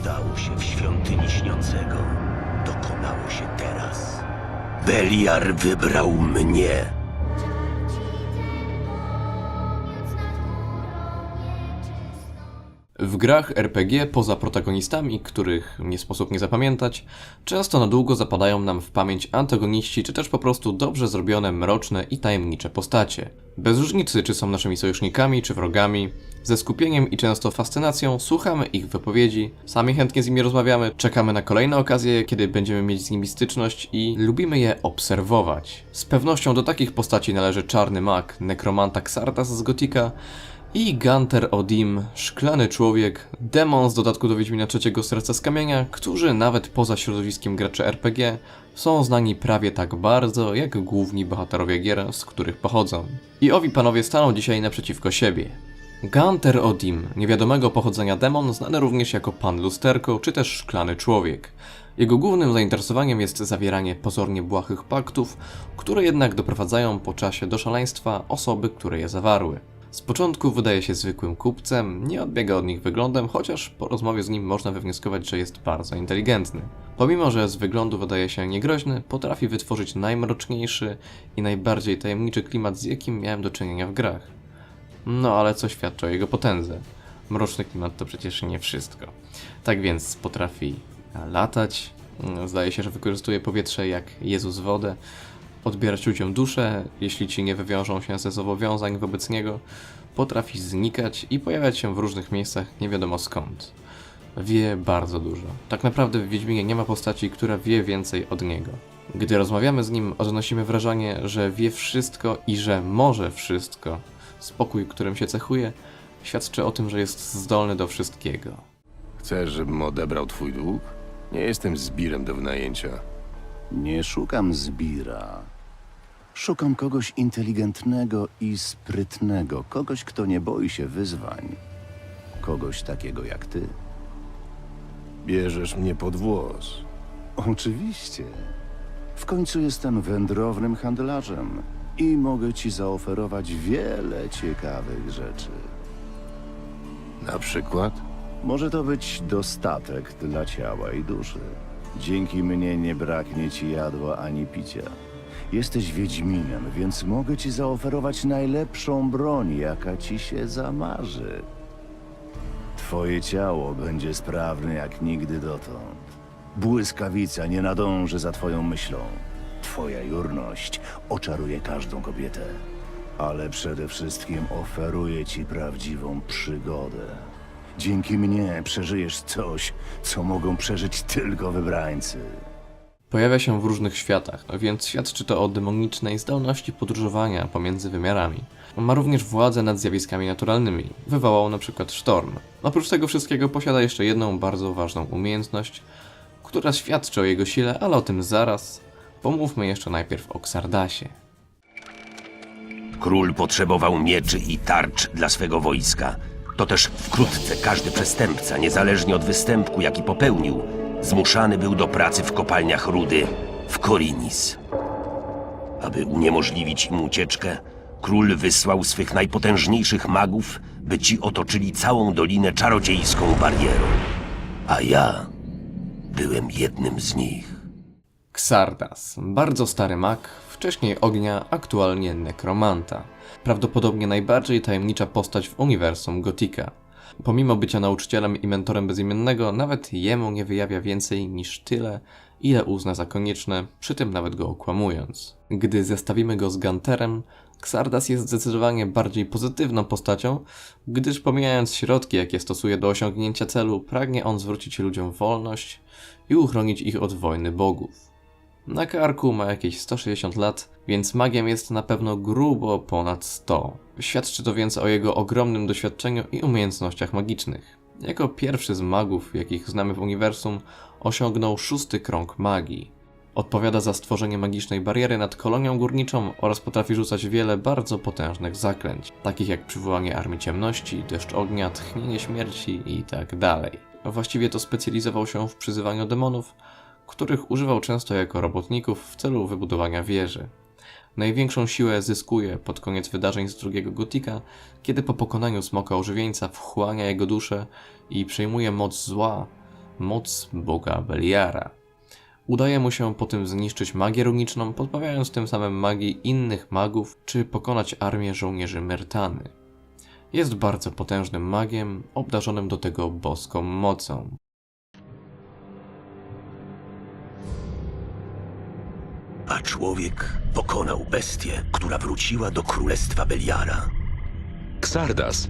stało się w świątyni śniącego, dokonało się teraz. Beliar wybrał mnie. W grach RPG, poza protagonistami, których nie sposób nie zapamiętać, często na długo zapadają nam w pamięć antagoniści, czy też po prostu dobrze zrobione, mroczne i tajemnicze postacie. Bez różnicy, czy są naszymi sojusznikami, czy wrogami, ze skupieniem i często fascynacją słuchamy ich wypowiedzi, sami chętnie z nimi rozmawiamy, czekamy na kolejne okazje, kiedy będziemy mieć z nimi styczność i lubimy je obserwować. Z pewnością do takich postaci należy Czarny Mag, Nekromanta Xardas z Gotika, i Gunter Odim, szklany człowiek, demon z dodatku do Wiedźmina trzeciego Serca z Kamienia, którzy nawet poza środowiskiem graczy RPG są znani prawie tak bardzo, jak główni bohaterowie gier, z których pochodzą. I owi panowie staną dzisiaj naprzeciwko siebie. Gunter Odim, niewiadomego pochodzenia demon, znany również jako Pan Lusterko, czy też Szklany Człowiek. Jego głównym zainteresowaniem jest zawieranie pozornie błahych paktów, które jednak doprowadzają po czasie do szaleństwa osoby, które je zawarły. Z początku wydaje się zwykłym kupcem, nie odbiega od nich wyglądem, chociaż po rozmowie z nim można wywnioskować, że jest bardzo inteligentny. Pomimo, że z wyglądu wydaje się niegroźny, potrafi wytworzyć najmroczniejszy i najbardziej tajemniczy klimat, z jakim miałem do czynienia w grach. No ale co świadczy o jego potędze? Mroczny klimat to przecież nie wszystko. Tak więc potrafi latać, zdaje się, że wykorzystuje powietrze jak Jezus wodę, odbierać ludziom duszę, jeśli ci nie wywiążą się ze zobowiązań wobec niego, potrafi znikać i pojawiać się w różnych miejscach nie wiadomo skąd. Wie bardzo dużo. Tak naprawdę w Wiedźminie nie ma postaci, która wie więcej od niego. Gdy rozmawiamy z nim, odnosimy wrażenie, że wie wszystko i że może wszystko. Spokój, którym się cechuje, świadczy o tym, że jest zdolny do wszystkiego. Chcesz, żebym odebrał twój dług? Nie jestem zbirem do wynajęcia. Nie szukam zbira. Szukam kogoś inteligentnego i sprytnego, kogoś, kto nie boi się wyzwań. Kogoś takiego jak ty. Bierzesz mnie pod włos. Oczywiście. W końcu jestem wędrownym handlarzem i mogę ci zaoferować wiele ciekawych rzeczy. Na przykład? Może to być dostatek dla ciała i duszy. Dzięki mnie nie braknie ci jadła ani picia. Jesteś Wiedźminem, więc mogę ci zaoferować najlepszą broń, jaka ci się zamarzy. Twoje ciało będzie sprawne jak nigdy dotąd. Błyskawica nie nadąży za twoją myślą. Twoja jurność oczaruje każdą kobietę. Ale przede wszystkim oferuję ci prawdziwą przygodę. Dzięki mnie przeżyjesz coś, co mogą przeżyć tylko wybrańcy. Pojawia się w różnych światach, no więc świadczy to o demonicznej zdolności podróżowania pomiędzy wymiarami. Ma również władzę nad zjawiskami naturalnymi. Wywołał na przykład sztorm. Oprócz tego wszystkiego posiada jeszcze jedną bardzo ważną umiejętność, która świadczy o jego sile, ale o tym zaraz. Pomówmy jeszcze najpierw o Xardasie. Król potrzebował mieczy i tarcz dla swego wojska. To też wkrótce każdy przestępca, niezależnie od występku, jaki popełnił, zmuszany był do pracy w kopalniach rudy w Korinis. Aby uniemożliwić im ucieczkę, król wysłał swych najpotężniejszych magów, by ci otoczyli całą dolinę czarodziejską barierą. A ja byłem jednym z nich. Xardas, bardzo stary mag, wcześniej ognia, aktualnie nekromanta. Prawdopodobnie najbardziej tajemnicza postać w uniwersum Gotika. Pomimo bycia nauczycielem i mentorem bezimiennego, nawet jemu nie wyjawia więcej niż tyle, ile uzna za konieczne, przy tym nawet go okłamując. Gdy zestawimy go z Gunterem, Xardas jest zdecydowanie bardziej pozytywną postacią, gdyż pomijając środki, jakie stosuje do osiągnięcia celu, pragnie on zwrócić ludziom wolność i uchronić ich od wojny bogów. Na karku ma jakieś 160 lat, więc magiem jest na pewno grubo ponad 100. Świadczy to więc o jego ogromnym doświadczeniu i umiejętnościach magicznych. Jako pierwszy z magów, jakich znamy w uniwersum, osiągnął szósty krąg magii. Odpowiada za stworzenie magicznej bariery nad kolonią górniczą oraz potrafi rzucać wiele bardzo potężnych zaklęć, takich jak przywołanie armii ciemności, deszcz ognia, tchnienie śmierci itd. Właściwie to specjalizował się w przyzywaniu demonów, których używał często jako robotników w celu wybudowania wieży. Największą siłę zyskuje pod koniec wydarzeń z drugiego Gotika, kiedy po pokonaniu smoka ożywieńca wchłania jego duszę i przejmuje moc zła, moc boga Beliara. Udaje mu się po tym zniszczyć magię runiczną, pozbawiając tym samym magii innych magów, czy pokonać armię żołnierzy Myrtany. Jest bardzo potężnym magiem, obdarzonym do tego boską mocą. A człowiek pokonał bestię, która wróciła do królestwa Beliara. Xardas.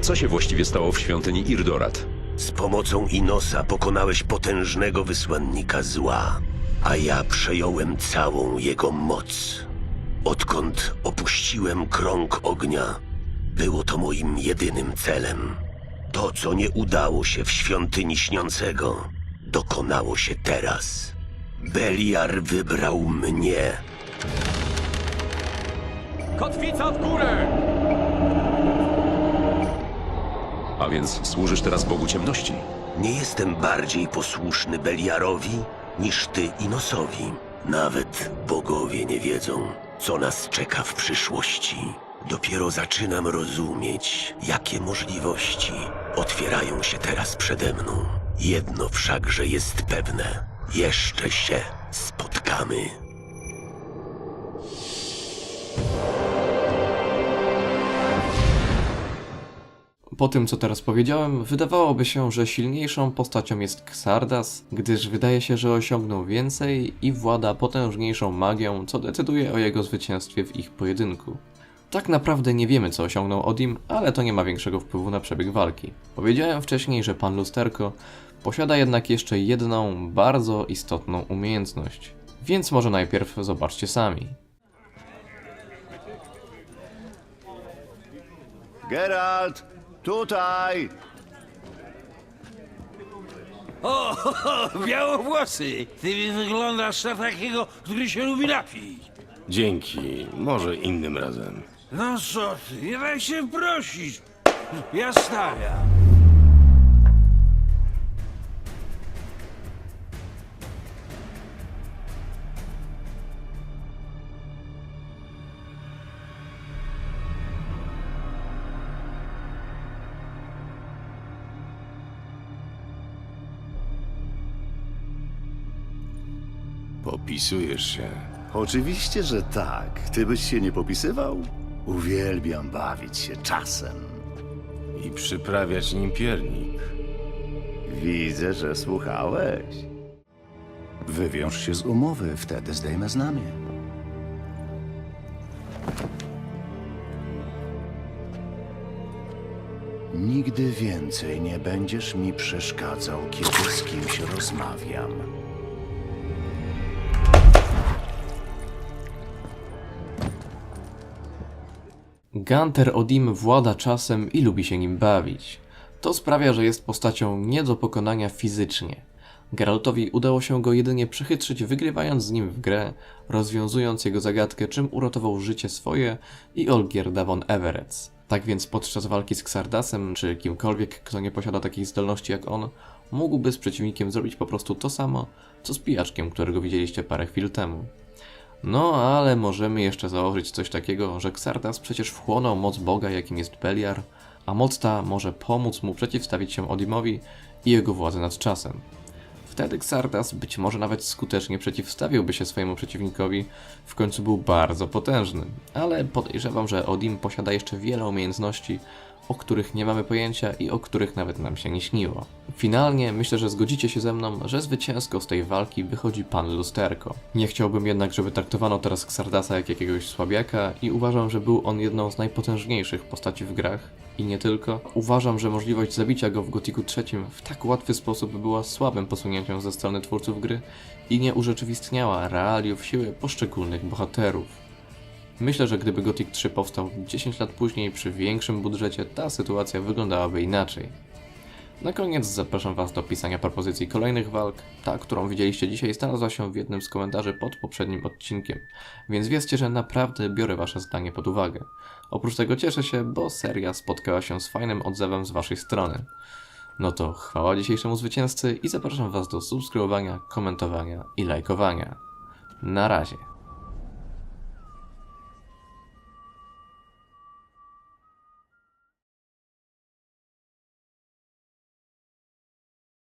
Co się właściwie stało w świątyni Irdorat? Z pomocą Inosa pokonałeś potężnego wysłannika zła, a ja przejąłem całą jego moc. Odkąd opuściłem krąg ognia, było to moim jedynym celem. To, co nie udało się w świątyni śniącego, dokonało się teraz. Beliar wybrał mnie. Kotwica w górę! A więc służysz teraz Bogu Ciemności? Nie jestem bardziej posłuszny Beliarowi niż ty Inosowi. Nawet bogowie nie wiedzą, co nas czeka w przyszłości. Dopiero zaczynam rozumieć, jakie możliwości otwierają się teraz przede mną. Jedno wszakże jest pewne: jeszcze się spotkamy. Po tym, co teraz powiedziałem, wydawałoby się, że silniejszą postacią jest Xardas, gdyż wydaje się, że osiągnął więcej i włada potężniejszą magią, co decyduje o jego zwycięstwie w ich pojedynku. Tak naprawdę nie wiemy, co osiągnął Odim, ale to nie ma większego wpływu na przebieg walki. Powiedziałem wcześniej, że pan Lusterko posiada jednak jeszcze jedną bardzo istotną umiejętność. Więc może najpierw zobaczcie sami. Geralt, tutaj! O, białowłosy! Ty wyglądasz na takiego, który się lubi napić. Dzięki, może innym razem. No co ty, nie daj się prosić. Ja stawiam. Popisujesz się. Oczywiście, że tak. Ty byś się nie popisywał? Uwielbiam bawić się czasem. I przyprawiać nim piernik. Widzę, że słuchałeś. Wywiąż się z umowy, wtedy zdejmę znamię. Nigdy więcej nie będziesz mi przeszkadzał, kiedy z kimś rozmawiam. Gunter Odim włada czasem i lubi się nim bawić. To sprawia, że jest postacią nie do pokonania fizycznie. Geraltowi udało się go jedynie przechytrzyć, wygrywając z nim w grę, rozwiązując jego zagadkę, czym uratował życie swoje i Olgierda von Everett. Tak więc podczas walki z Xardasem, czy kimkolwiek, kto nie posiada takich zdolności jak on, mógłby z przeciwnikiem zrobić po prostu to samo, co z pijaczkiem, którego widzieliście parę chwil temu. No, ale możemy jeszcze założyć coś takiego, że Xardas przecież wchłonął moc Boga, jakim jest Beliar, a moc ta może pomóc mu przeciwstawić się Odimowi i jego władzy nad czasem. Wtedy Xardas być może nawet skutecznie przeciwstawiłby się swojemu przeciwnikowi, w końcu był bardzo potężny, ale podejrzewam, że Odim posiada jeszcze wiele umiejętności, o których nie mamy pojęcia i o których nawet nam się nie śniło. Finalnie myślę, że zgodzicie się ze mną, że zwycięsko z tej walki wychodzi pan Lusterko. Nie chciałbym jednak, żeby traktowano teraz Xardasa jak jakiegoś słabiaka i uważam, że był on jedną z najpotężniejszych postaci w grach. I nie tylko. Uważam, że możliwość zabicia go w Gotiku III w tak łatwy sposób była słabym posunięciem ze strony twórców gry i nie urzeczywistniała realiów siły poszczególnych bohaterów. Myślę, że gdyby Gothic 3 powstał 10 lat później przy większym budżecie, ta sytuacja wyglądałaby inaczej. Na koniec zapraszam Was do pisania propozycji kolejnych walk. Ta, którą widzieliście dzisiaj, znalazła się w jednym z komentarzy pod poprzednim odcinkiem, więc wiedzcie, że naprawdę biorę Wasze zdanie pod uwagę. Oprócz tego cieszę się, bo seria spotkała się z fajnym odzewem z Waszej strony. No to chwała dzisiejszemu zwycięzcy i zapraszam Was do subskrybowania, komentowania i lajkowania. Na razie.